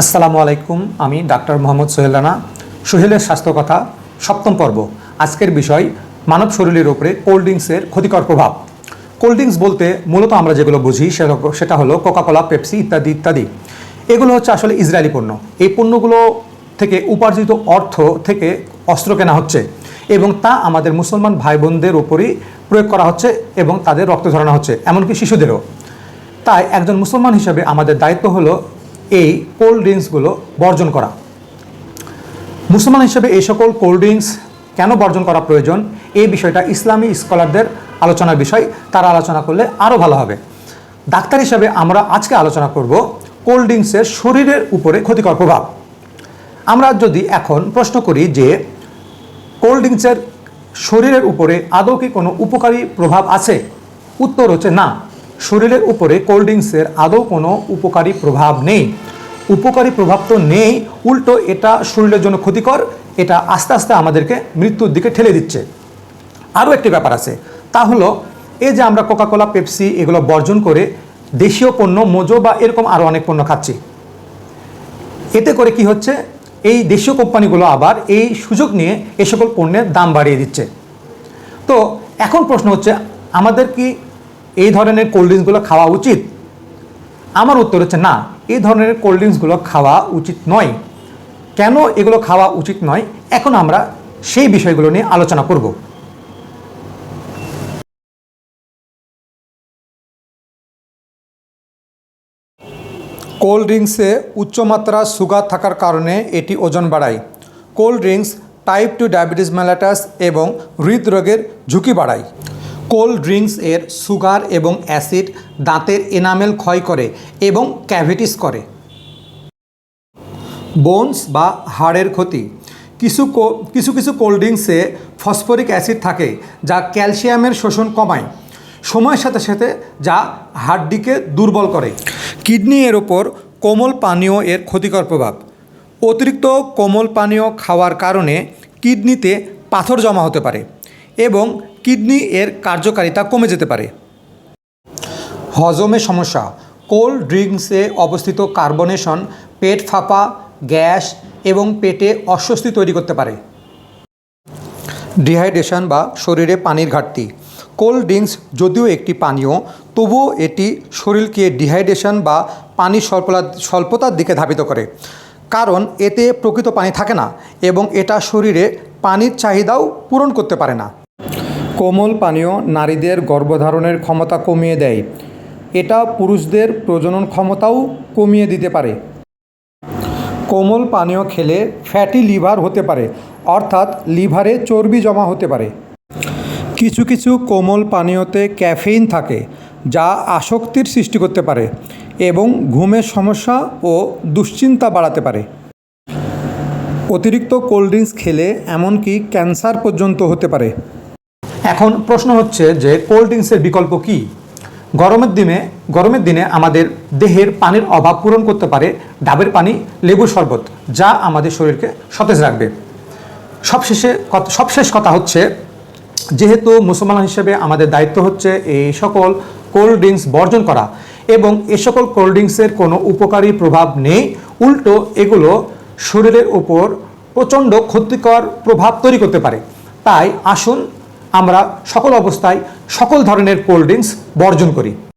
আসসালামু আলাইকুম, আমি ডাক্তার মোহাম্মদ সোহেল রানা। সোহেলের স্বাস্থ্য কথা সপ্তম পর্ব। আজকের বিষয়, মানব শরীরের উপরে কোল্ড ড্রিঙ্কসের ক্ষতিকর প্রভাব। কোল্ড ড্রিঙ্কস বলতে মূলত আমরা যেগুলো বুঝি, সেটা হলো কোকাকোলা, পেপসি ইত্যাদি ইত্যাদি। এগুলো হচ্ছে আসলে ইসরায়েলি পণ্য। এই পণ্যগুলো থেকে উপার্জিত অর্থ থেকে অস্ত্র কেনা হচ্ছে এবং তা আমাদের মুসলমান ভাই বোনদের ওপরই প্রয়োগ করা হচ্ছে এবং তাদের রক্ত ঝরানো হচ্ছে, এমনকি শিশুদেরও। তাই একজন মুসলমান হিসেবে আমাদের দায়িত্ব হলো এই কোল্ড ড্রিঙ্কসগুলো বর্জন করা। মুসলমান হিসেবে এই সকল কোল্ড ড্রিঙ্কস কেন বর্জন করা প্রয়োজন? এই বিষয়টা ইসলামী স্কলারদের আলোচনার বিষয়। তারা আলোচনা করলে আরও ভালো হবে। ডাক্তার হিসেবে আমরা আজকে আলোচনা করব কোল্ড ড্রিঙ্কসের শরীরের উপরে ক্ষতিকর প্রভাব। আমরা যদি এখন প্রশ্ন করি যে কোল্ড ড্রিঙ্কসের শরীরের উপরে আদৌ কি কোনো উপকারী প্রভাব আছে? উত্তর হচ্ছে না। শরীরের উপরে কোল্ড ড্রিঙ্কসের আদৌ কোনো উপকারী প্রভাব নেই। উপকারী প্রভাব তো নেই, উল্টো এটা শরীরের জন্য ক্ষতিকর, এটা আস্তে আস্তে আমাদেরকে মৃত্যুর দিকে ঠেলে দিচ্ছে। আরও একটি ব্যাপার আছে, তা হলো এই যে আমরা কোকাকোলা পেপসি এগুলো বর্জন করে দেশীয় পণ্য, মোজো বা এরকম আরও অনেক পণ্য খাচ্ছি। এতে করে কি হচ্ছে? এই দেশীয় কোম্পানিগুলো আবার এই সুযোগ নিয়ে এ সকল পণ্যের দাম বাড়িয়ে দিচ্ছে। তো এখন প্রশ্ন হচ্ছে, আমাদের কি এই ধরনের কোল্ড ড্রিঙ্কসগুলো খাওয়া উচিত? আমার উত্তর হচ্ছে না। এই ধরনের কোল্ড ড্রিঙ্কসগুলো খাওয়া উচিত নয়। কেন এগুলো খাওয়া উচিত নয়? এখন আমরা সেই বিষয়গুলো নিয়ে আলোচনা করব। কোল্ড ড্রিঙ্কসে উচ্চমাত্রা সুগার থাকার কারণে এটি ওজন বাড়ায়। Cold drinks type two diabetes mellitus এবং হৃদরোগের ঝুঁকি বাড়ায়। কোল্ড ড্রিঙ্কস এর সুগার এবং অ্যাসিড দাঁতের এনামেল ক্ষয় করে এবং ক্যাভিটিস করে। বোনস বা হাড়ের ক্ষতি। কিছু কিছু কিছু কোল্ড ড্রিঙ্কসে ফসফরিক অ্যাসিড থাকে যা ক্যালসিয়ামের শোষণ কমায়। সময়ের সাথে সাথে যা হাড্ডিকে দুর্বল করে। কিডনি এর ওপর কোমল পানীয় এর ক্ষতিকর প্রভাব। অতিরিক্ত কোমল পানীয় খাওয়ার কারণে কিডনিতে পাথর জমা হতে পারে এবং কিডনি এর কার্যকারিতা কমে যেতে পারে। হজমে সমস্যা, কোল্ড ড্রিঙ্কসে অবস্থিত কার্বনেশন পেট ফাঁপা, গ্যাস এবং পেটে অস্বস্তি তৈরি করতে পারে। ডিহাইড্রেশন বা শরীরে পানির ঘাটতি, কোল্ড ড্রিঙ্কস যদিও একটি পানীয়, তবুও এটি শরীরকে ডিহাইড্রেশন বা পানি স্বল্পতা স্বল্পতার দিকে ধাবিত করে। কারণ এতে প্রকৃত পানি থাকে না এবং এটা শরীরে পানির চাহিদাও পূরণ করতে পারে না। কোমল পানীয় নারীদের গর্ভধারণের ক্ষমতা কমিয়ে দেয়। এটা পুরুষদের প্রজনন ক্ষমতাও কমিয়ে দিতে পারে। কোমল পানীয় খেলে ফ্যাটি লিভার হতে পারে, অর্থাৎ লিভারে চর্বি জমা হতে পারে। কিছু কিছু কোমল পানীয়তে ক্যাফেইন থাকে, যা আসক্তির সৃষ্টি করতে পারে এবং ঘুমের সমস্যা ও দুশ্চিন্তা বাড়াতে পারে। অতিরিক্ত কোল্ড ড্রিঙ্কস খেলে এমনকি ক্যান্সার পর্যন্ত হতে পারে। এখন প্রশ্ন হচ্ছে যে কোল্ড ড্রিঙ্কসের বিকল্প কি? গরমের দিনে গরমের দিনে আমাদের দেহের পানির অভাব পূরণ করতে পারে ডাবের পানি, লেবুর শরবত, যা আমাদের শরীরকে সতেজ রাখবে। সবশেষে সবশেষ কথা হচ্ছে, যেহেতু মুসলমান হিসেবে আমাদের দায়িত্ব হচ্ছে এই সকল কোল্ড ড্রিঙ্কস বর্জন করা এবং এ সকল কোল্ড ড্রিঙ্কসের কোনো উপকারী প্রভাব নেই, উল্টো এগুলো শরীরের উপর প্রচণ্ড ক্ষতিকর প্রভাব তৈরি করতে পারে। তাই আসুন আমরা সকল অবস্থায় সকল ধরনের কোল্ড ড্রিঙ্কস বর্জন করি।